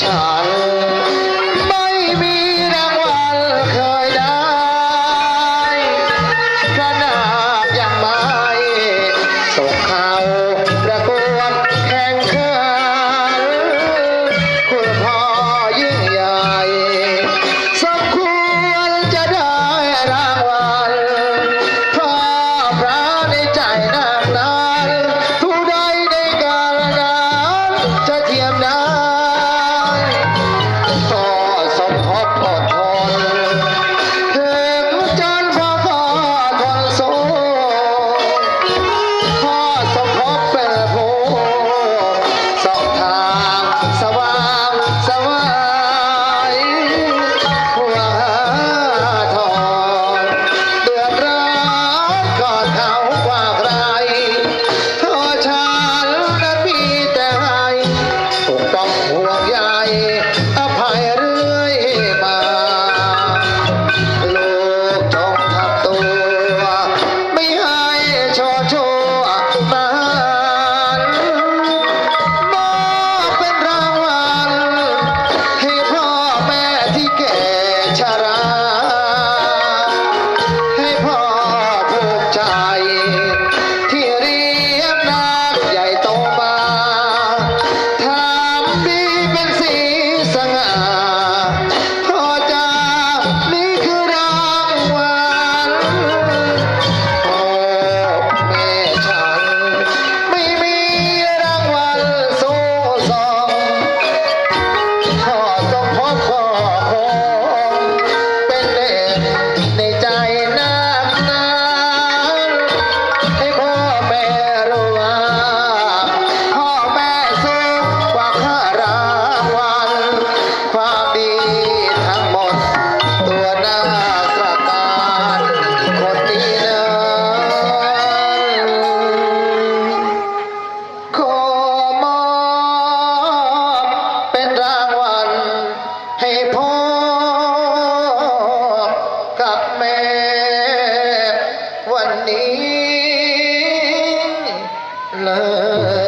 ฉัน ไม่มีรางวัลเคยได้ขนาดยังไม่ตกเขา Oh. love.